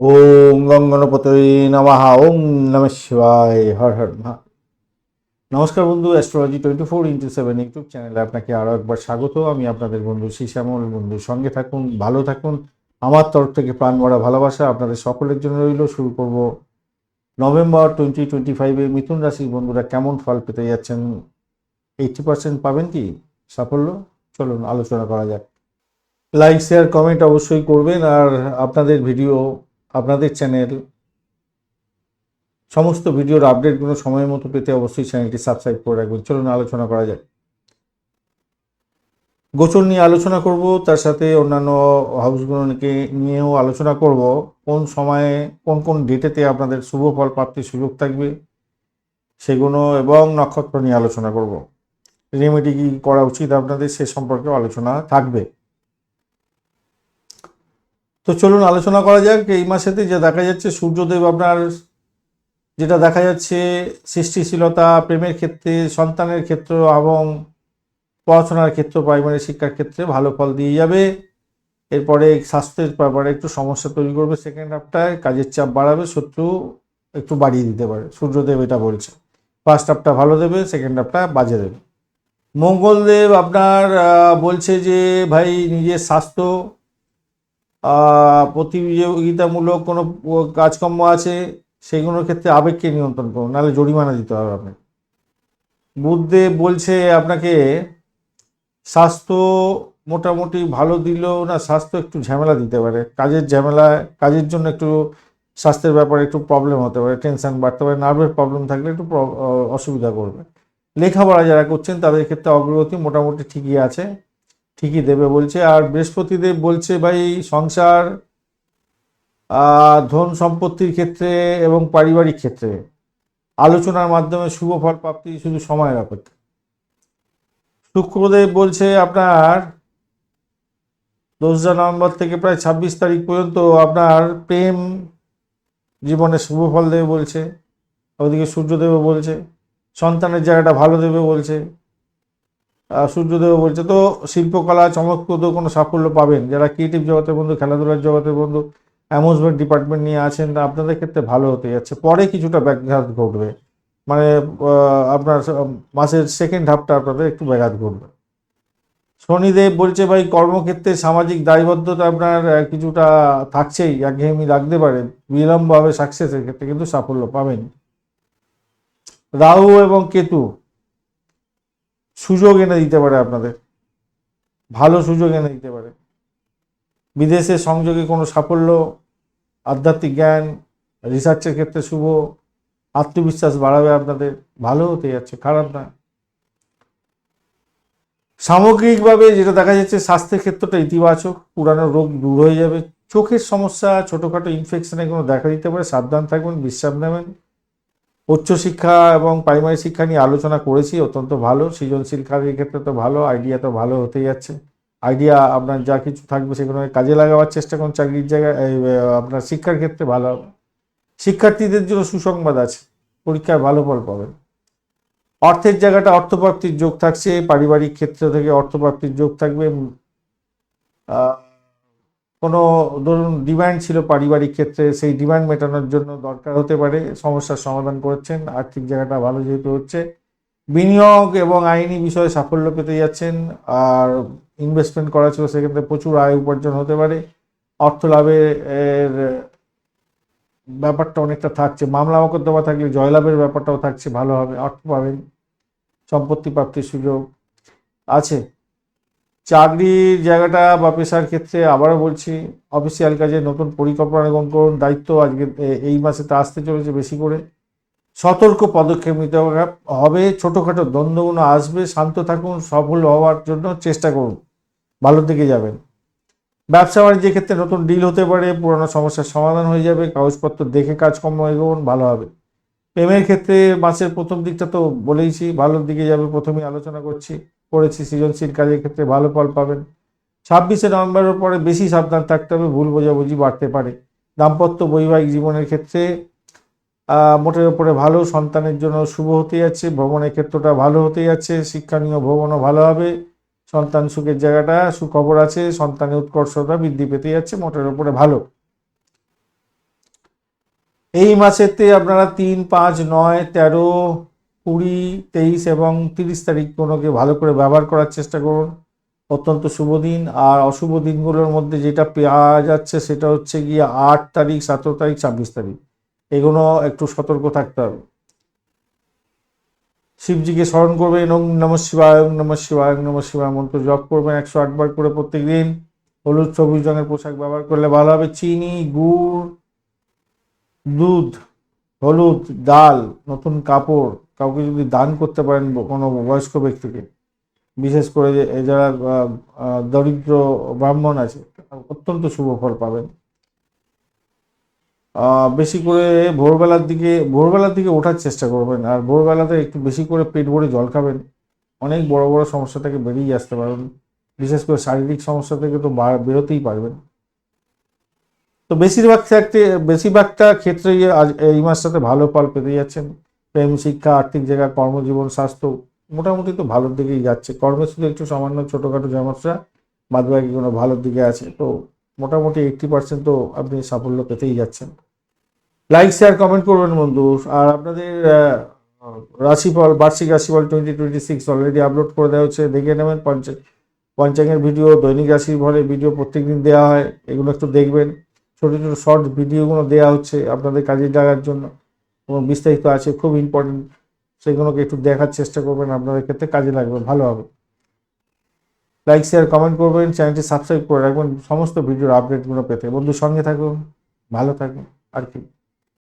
ওম গঙ্গনপতে নমঃ, ওম নমঃ শিবায়, হর হর মহা নমস্কার বন্ধু astrology twenty four into seven YouTube চ্যানেলে আপনাকে আরও একবার স্বাগত। আমি আপনাদের বন্ধু শ্যামল বন্ধু, সঙ্গে থাকুন, ভালো থাকুন। আমার তরফ থেকে প্রাণ ভরা ভালোবাসা আপনাদের সকলের জন্য রইল। শুরু করব নভেম্বর টোয়েন্টি টোয়েন্টি ফাইভে মিথুন রাশির বন্ধুরা কেমন ফল পেতে যাচ্ছেন? এইটটি পার্সেন্ট পাবেন কি? সাফল্য? চলুন, আলোচনা করা যাক। লাইক শেয়ার কমেন্ট অবশ্যই করবেন। আর আপনাদের ভিডিও আপনাদের চ্যানেল সমস্ত ভিডিওর আপডেটগুলো সময় মতো পেতে অবশ্যই চ্যানেলটি সাবস্ক্রাইব করে রাখবেন। চলুন আলোচনা করা যাক। গোচর নিয়ে আলোচনা করব, তার সাথে অন্যান্য হাউসগুলোকে নিয়েও আলোচনা করব। কোন সময়ে, কোন কোন ডেটেতে আপনাদের শুভ ফল, প্রাপ্তির সুযোগ থাকবে, সেগুলো এবং নক্ষত্র নিয়ে আলোচনা করব। রেমেডি কি করা উচিত আপনাদের, সে সম্পর্কে আলোচনা থাকবে। তো চলুন আলোচনা করা যাক। এই মাসেতে যে দেখা যাচ্ছে, সূর্যদেব আপনার যেটা দেখা যাচ্ছে, সৃষ্টিশীলতা, প্রেমের ক্ষেত্রে, সন্তানের ক্ষেত্র এবং পড়াশোনার ক্ষেত্র প্রাইমারি শিক্ষার ক্ষেত্রে ভালো ফল দিয়ে যাবে। এরপরে স্বাস্থ্যের ব্যাপারে একটু সমস্যা তৈরি করবে। সেকেন্ড হাফটায় কাজের চাপ বাড়াবে, শত্রু একটু বাড়িয়ে দিতে পারে। সূর্যদেব এটা বলছে। ফার্স্ট হাফটা ভালো দেবে সেকেন্ড হাফটা বাজে দেবে। মঙ্গলদেব আপনার বলছে যে, ভাই, নিজের স্বাস্থ্য প্রতিযোগিতামূলক কোনো কাজকর্ম আছে সেইগুলোর ক্ষেত্রে আবেগকে নিয়ন্ত্রণ করুন, নাহলে জরিমানা দিতে হবে আপনাকে। বুদ্ধদেব বলছে আপনাকে, স্বাস্থ্য মোটামুটি ভালো দিলেও না, স্বাস্থ্য একটু ঝামেলা দিতে পারে। কাজের ঝামেলা, কাজের জন্য একটু স্বাস্থ্যের ব্যাপারে একটু প্রবলেম হতে পারে টেনশন বাড়তে পারে নার্ভের প্রবলেম থাকলে একটু অসুবিধা করবে। লেখাপড়া যারা করছেন, তাদের ক্ষেত্রে অগ্রগতি মোটামুটি ঠিকই আছে। ঠিকই দেবে বলছে। আর বৃহস্পতিদেব বলছে, ভাই, সংসার ধন সম্পত্তির ক্ষেত্রে এবং পারিবারিক ক্ষেত্রে আলোচনার মাধ্যমে শুভ ফল প্রাপ্তি শুধু সময়ের অপেক্ষা। শুক্রদেব বলছে, আপনার দোসরা নভেম্বর থেকে প্রায় ছাব্বিশ তারিখ পর্যন্ত আপনার প্রেম জীবনে শুভ ফল দেবে বলছে। ওদিকে সূর্যদেবও বলছে, সন্তানের জায়গাটা ভালো দেবে বলছে। সূর্যদেব বলছে, তো শিল্পকলা চমকপ্রদ কোনো সাফল্য পাবেন? যারা ক্রিয়েটিভ জগতের বন্ধু, খেলাধুলার জগতের বন্ধু অ্যামুজমেন্ট ডিপার্টমেন্ট নিয়ে আছেন, তা আপনাদের ক্ষেত্রে ভালো হতে যাচ্ছে। পরে কিছুটা ব্যাঘাত ঘটবে। মানে আপনার মাসের সেকেন্ড হাফটা আপনাদের একটু ব্যাঘাত ঘটবে। শনিদেব বলছে, ভাই, কর্মক্ষেত্রে সামাজিক দায়বদ্ধতা আপনার কিছুটা থাকছেই, একঘেয়েমি লাগতে পারে। বিলম্ব হবে সাকসেসের ক্ষেত্রে কিন্তু সাফল্য পাবেন। রাহু এবং কেতু সুযোগ এনে দিতে পারে আপনাদের। ভালো সুযোগ এনে দিতে পারে। বিদেশের সংযোগে কোনো সাফল্য, আধ্যাত্মিক জ্ঞান রিসার্চের ক্ষেত্রে শুভ, আত্মবিশ্বাস বাড়াবে আপনাদের। ভালো হতে যাচ্ছে, খারাপ না। সামগ্রিকভাবে যেটা দেখা যাচ্ছে, স্বাস্থ্যের ক্ষেত্রটা ইতিবাচক, পুরানো রোগ দূর হয়ে যাবে। চোখের সমস্যা, ছোটোখাটো ইনফেকশনে কোনো দেখা দিতে পারে। সাবধান থাকবেন, বিশ্রাম নেবেন। উচ্চশিক্ষা এবং প্রাইমারি শিক্ষা নিয়ে আলোচনা করেছি, অত্যন্ত ভালো। সৃজনশীল কাজের ক্ষেত্রে তো ভালো আইডিয়া তো ভালো হতে যাচ্ছে। আইডিয়া আপনার যা কিছু থাকবে সেগুলো কাজে লাগাবার চেষ্টা করুন চাকরির জায়গায় আপনার শিক্ষার ক্ষেত্রে ভালো। হবে শিক্ষার্থীদের জন্য সুসংবাদ আছে, পরীক্ষায় ভালো ফল পাবেন। অর্থের জায়গাটা অর্থপ্রাপ্তির যোগ থাকছে, পারিবারিক ক্ষেত্র থেকে অর্থপ্রাপ্তির যোগ থাকবে। কোনো, ধরুন ডিমান্ড ছিল পারিবারিক ক্ষেত্রে, সেই ডিমান্ড মেটানোর জন্য দরকার হতে পারে, সমস্যার সমাধান করেছেন, আর্থিক জায়গাটা ভালো যেহেতু হচ্ছে। বিনিয়োগ এবং আইনি বিষয়ে সাফল্য পেতে যাচ্ছেন, আর ইনভেস্টমেন্ট করা ছিল, সেক্ষেত্রে প্রচুর আয় উপার্জন হতে পারে। অর্থ লাভের ব্যাপারটা অনেকটা থাকছে। মামলা মোকদ্দমা থাকলে জয়লাভের ব্যাপারটাও থাকছে, ভালো হবে, অর্থ পাবেন, সম্পত্তি প্রাপ্তির সুযোগ আছে। চাকরির জায়গাটা বা পেশার ক্ষেত্রে আবারও বলছি অফিসিয়াল কাজে নতুন পরিকল্পনা গ্রহণ করুন। দায়িত্ব আজকে এই মাসে তা আসতে চলেছে বেশি করে। সতর্ক পদক্ষেপ নিতে হবে- ছোটোখাটো দ্বন্দ্বগুলো আসবে, শান্ত থাকুন, সফল হওয়ার জন্য চেষ্টা করুন। ভালোর দিকে যাবেন। ব্যবসা বাণিজ্যের ক্ষেত্রে নতুন ডিল হতে পারে, পুরোনো সমস্যার সমাধান হয়ে যাবে, কাগজপত্র দেখে কাজকর্ম এগোন, ভালো হবে। প্রেমের ক্ষেত্রে মাসের প্রথম দিকটা তো বলেইছি, ভালোর দিকে যাবে, প্রথমেই আলোচনা করছি। করেছি সৃজনশীল কাজের ক্ষেত্রে ভালো ফল পাবেন। ছাব্বিশে নভেম্বরের পরে বেশি সাবধান থাকতে হবে, ভুল বোঝাবুঝি বাড়তে পারে। দাম্পত্য বৈবাহিক জীবনের ক্ষেত্রে মোটের উপরে ভালো, সন্তানের জন্য শুভ হতে যাচ্ছে, ভ্রমণের ক্ষেত্রটা ভালো হতে যাচ্ছে শিক্ষণীয় ভ্রমণও ভালো হবে, সন্তান সুখের জায়গাটা, সুখবর আছে, সন্তানের উৎকর্ষতা বৃদ্ধি পেতে যাচ্ছে, মোটের উপরে ভালো। এই মাসেতে আপনারা তিন, পাঁচ, নয়, তেরো কুড়ি, তেইশ এবং তিরিশ তারিখ কোনোকে ভালো করে ব্যবহার করার চেষ্টা করুন। অত্যন্ত শুভ দিন। আর অশুভ দিনগুলোর মধ্যে যেটা পাওয়া যাচ্ছে সেটা হচ্ছে গিয়ে আট তারিখ, সতেরো তারিখ, ছাব্বিশ তারিখ। এগুলো একটু সতর্ক থাকতে হবে। শিবজিকে স্মরণ করবেন ওং নম শিবায় ওং নম শিবায় নম শিবায়, মন্ত্র জপ করবেন একশো আটবার করে প্রত্যেক দিন। হলুদ, সবুজ রঙের পোশাক ব্যবহার করলে ভালো হবে। চিনি, গুড়, দুধ। হলুদ, ডাল, নতুন কাপড়, কাউকে যদি দান করতে পারেন কোনো বয়স্ক ব্যক্তিকে। বিশেষ করে যে যারা দরিদ্র ব্রাহ্মণ আছে অত্যন্ত শুভ ফল পাবেন। বেশি করে ভোরবেলার দিকে ভোরবেলার দিকে ওঠার চেষ্টা করবেন, আর ভোরবেলাতে একটু বেশি করে পেট ভরে জল খাবেন। অনেক বড় বড় সমস্যা থেকে বেরিয়ে আসতে পারবেন। বিশেষ করে শারীরিক সমস্যা থেকে তো বেরোতেই পারবেন। তো বেশিরভাগ ক্ষেত্রে, বেশিরভাগটা ক্ষেত্রে আজ এই মাসটাতে ভালো ফল পেতে যাচ্ছেন। প্রেম, শিক্ষা, আর্থিক জায়গা, কর্মজীবন, স্বাস্থ্য মোটামুটি তো ভালোর দিকেই যাচ্ছে। কর্মে শুধু একটু সামান্য ছোটোখাটো সমস্যা বাদ বাকি কোনো ভালোর দিকে আছে। তো মোটামুটি এইট্টি পার্সেন্ট তো আপনি সাফল্য পেতেই যাচ্ছেন। লাইক শেয়ার কমেন্ট করবেন বন্ধু। আর আপনাদের রাশিফল, বার্ষিক রাশিফল twenty twenty six already upload করে দেওয়া হচ্ছে। দেখে নেবেন, পঞ্চ, পঞ্চাঙ্গের ভিডিও দৈনিক রাশিফলের ভিডিও প্রত্যেকদিন দেওয়া হয়। এগুলো একটু দেখবেন। ছোটো ছোটো শর্ট ভিডিওগুলো দেওয়া হচ্ছে আপনাদের কাজে লাগার জন্য এবং বিস্তারিত আছে, খুব ইম্পর্টেন্ট সেগুলোকে একটু দেখার চেষ্টা করবেন, আপনাদের ক্ষেত্রে কাজে লাগবে, ভালো হবে। লাইক শেয়ার কমেন্ট করবেন চ্যানেলটি সাবস্ক্রাইব করে রাখবেন, সমস্ত ভিডিওর আপডেটগুলো পেতে। বন্ধু, সঙ্গে থাকুন, ভালো থাকুন, আর কি।